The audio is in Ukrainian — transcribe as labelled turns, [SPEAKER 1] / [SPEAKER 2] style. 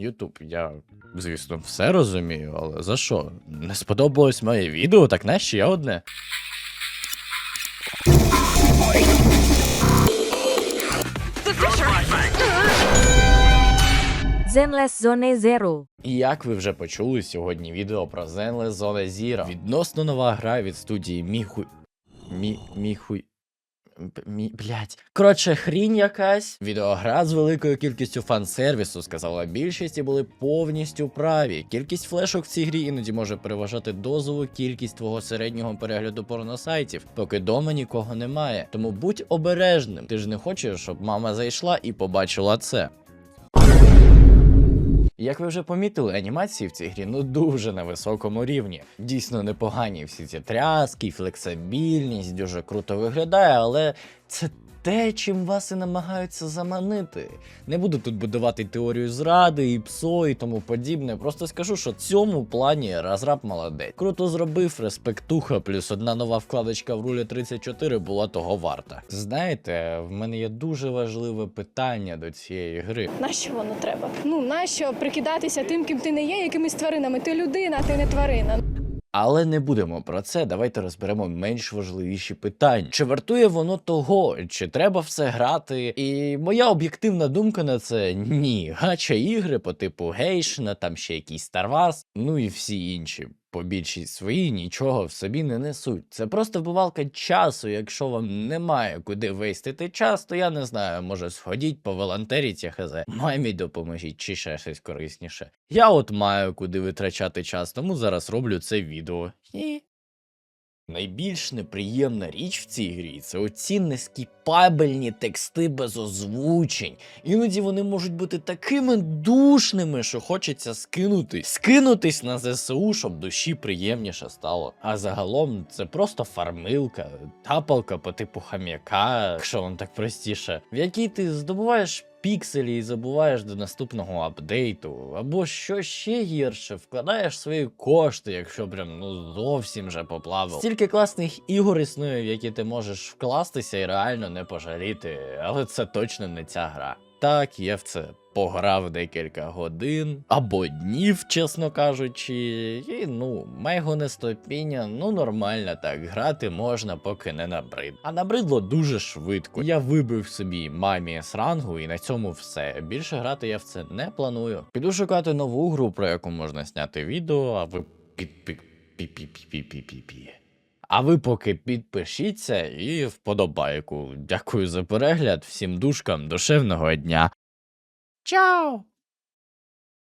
[SPEAKER 1] Ютуб, я, звісно, все розумію, але за що? Не сподобалось моє відео, так на ще одне.
[SPEAKER 2] Zenless Zone Zero.
[SPEAKER 1] І як ви вже почули, сьогодні відео про Zenless Zone Zero. Відносно нова гра від студії Міхуй. Мі... Міхуй. Мі... Блять. Коротше, хрінь якась. Відеогра з великою кількістю фан-сервісу, сказала більшість, і були повністю праві. Кількість флешок в цій грі іноді може переважати дозову кількість твого середнього перегляду порносайтів, поки дома нікого немає. Тому будь обережним. Ти ж не хочеш, щоб мама зайшла і побачила це. Як ви вже помітили, анімації в цій грі ну дуже на високому рівні. Дійсно непогані всі ці тряски, флексибільність, дуже круто виглядає, але це те, чим вас і намагаються заманити. Не буду тут будувати теорію зради і псо і тому подібне. Просто скажу, що цьому плані розраб молодець. Круто зробив, респектуха, плюс одна нова вкладочка в рулі 34 була того варта. Знаєте, в мене є дуже важливе питання до цієї гри.
[SPEAKER 3] Нащо воно треба? Ну нащо прикидатися тим, ким ти не є, якимись тваринами? Ти людина, ти не тварина.
[SPEAKER 1] Але не будемо про це. Давайте розберемо менш важливіші питання. Чи вартує воно того, чи треба все грати? І моя об'єктивна думка на це ні. Гача ігри по типу Гейшна, там ще якийсь Star Wars, ну і всі інші. По більшість свої нічого в собі не несуть. Це просто вбивалка часу. Якщо вам немає куди вистити час, то я не знаю, може сходіть по волонтеріть хз. Мамі допоможіть чи ще щось корисніше. Я от маю куди витрачати час, тому зараз роблю це відео. І... Найбільш неприємна річ в цій грі це оці нескіпабельні тексти без озвучень. Іноді вони можуть бути такими душними, що хочеться скинутись. Скинутись на ЗСУ, щоб душі приємніше стало. А загалом це просто фармилка, тапалка по типу хам'яка, якщо вам так простіше, в якій ти здобуваєш пікселі і забуваєш до наступного апдейту, або що ще гірше, вкладаєш свої кошти, якщо прям ну зовсім же поплавав. Стільки класних ігор існує, в які ти можеш вкластися і реально не пожаліти, але це точно не ця гра. Так, є в це пограв декілька годин або днів, чесно кажучи, і ну, мего не стопіння, ну нормально так, грати можна, поки не набрид. А набридло дуже швидко. Я вибив собі мамі з рангу, і на цьому все. Більше грати я в це не планую. Піду шукати нову гру, про яку можна зняти відео, а ви під під пі пі пі пі пі пі пі а ви поки підпишіться і вподобайку. Дякую за перегляд, всім душкам, душевного дня. 早。